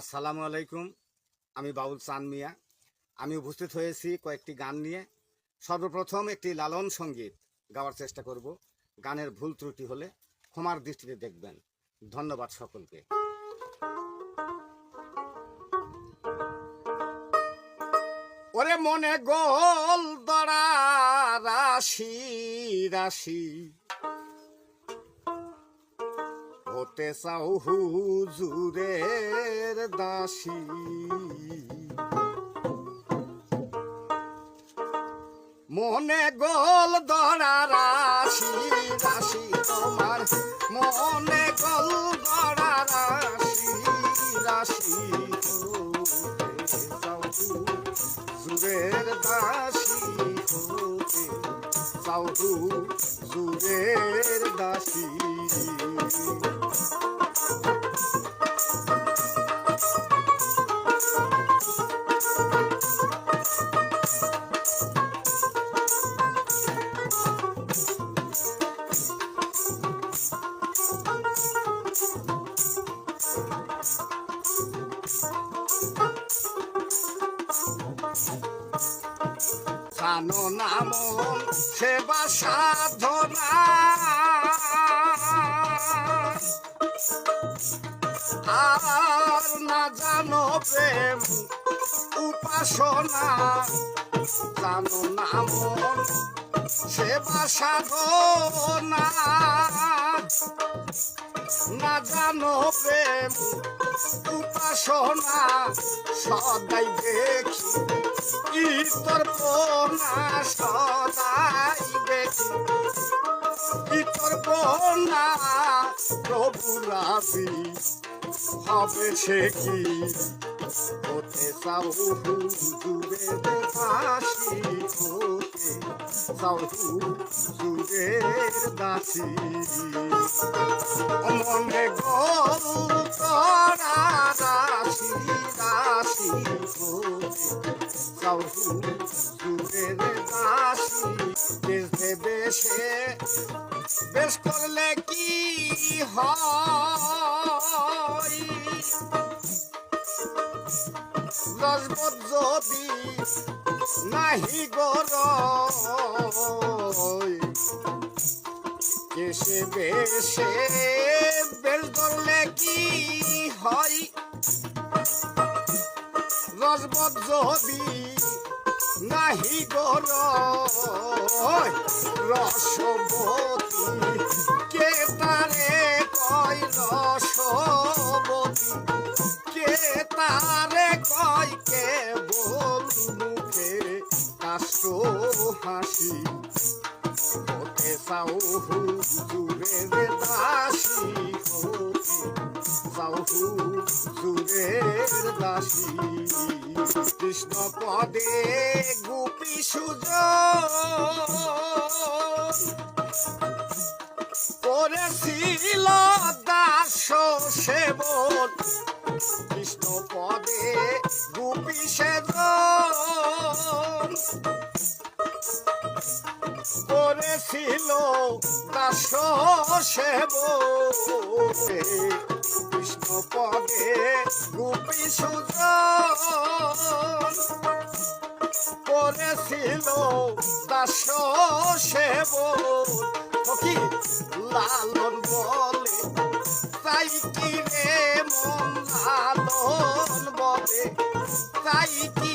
আসসালামু আলাইকুম, আমি বাউল চান মিয়া। আমি উপস্থিত হয়েছি কয়েকটি গান নিয়ে। সর্বপ্রথম একটি লালন সংগীত গাওয়ার চেষ্টা করব। গানের ভুল ত্রুটি হলে ক্ষমার দৃষ্টিতে দেখবেন। ধন্যবাদ সকলকে। ওরে মনে গোল দড়া, রাশি রাশি। হতে চাও হুজুরের দাসী। মনে গোল দড়া রাশি রাশি তোমার। মনে গোল দড়া রাশি রাশি হুজুরের দাসী হতে চাও হুজুরের দাসী। জানো নাম সেবা সাধনা। আর না জানো প্রেম, উপাসনা। জানো নাম সেবা সাধনা। না জানো প্রেম, উপাসনা, সদাই দেখি। ইতর পোনা সদাই দেখি ইতর পোনা প্রভু রাবি। হবে সে কি? হতে চাও হুজুরের দাসী হতে চাও হুজুরের দাসী। মনে গোল সুরের দাসী দেবে সে বেশ করলে কি হয় রসবত যদি নাহি গর বেশে বেল ধরলে কি হয় রসবত যদি নাহি গর। রসবতী কে তারে কয় রসবতী কে তারে কয় কে বল মুখে কাষ্ট হাসি? হতে চাও হুজুরের দাসী হতে হুজুরের দাসী। কৃষ্ণ পদে গোপী সুজ। করেছিল দাস সেবন। কৃষ্ণ পদে গোপী সেবন। করেছিল দাস সেব পদে গোপী সুজন করেছিল দাস সেব কি লালন বলে, তাই কি রে মন লালন বলে? তাই কি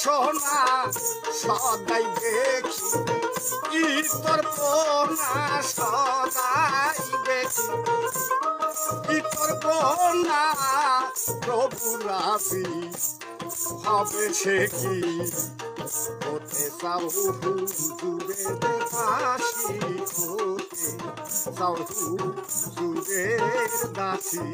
উপাসনা সদাই দেখি, ইতর পোনা সদাই দেখি। ইতর করব না প্রভু রাবি, হবে সে কি? হতে চাও হুজুরে দাসী হতে চাও হুজুরের দাসী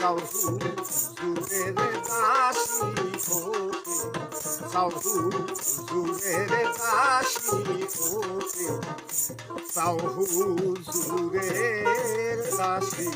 চাও হুজুরের দাসী হতে চাও হুজুরের দাসী হতে চাও হুজুরের দাসী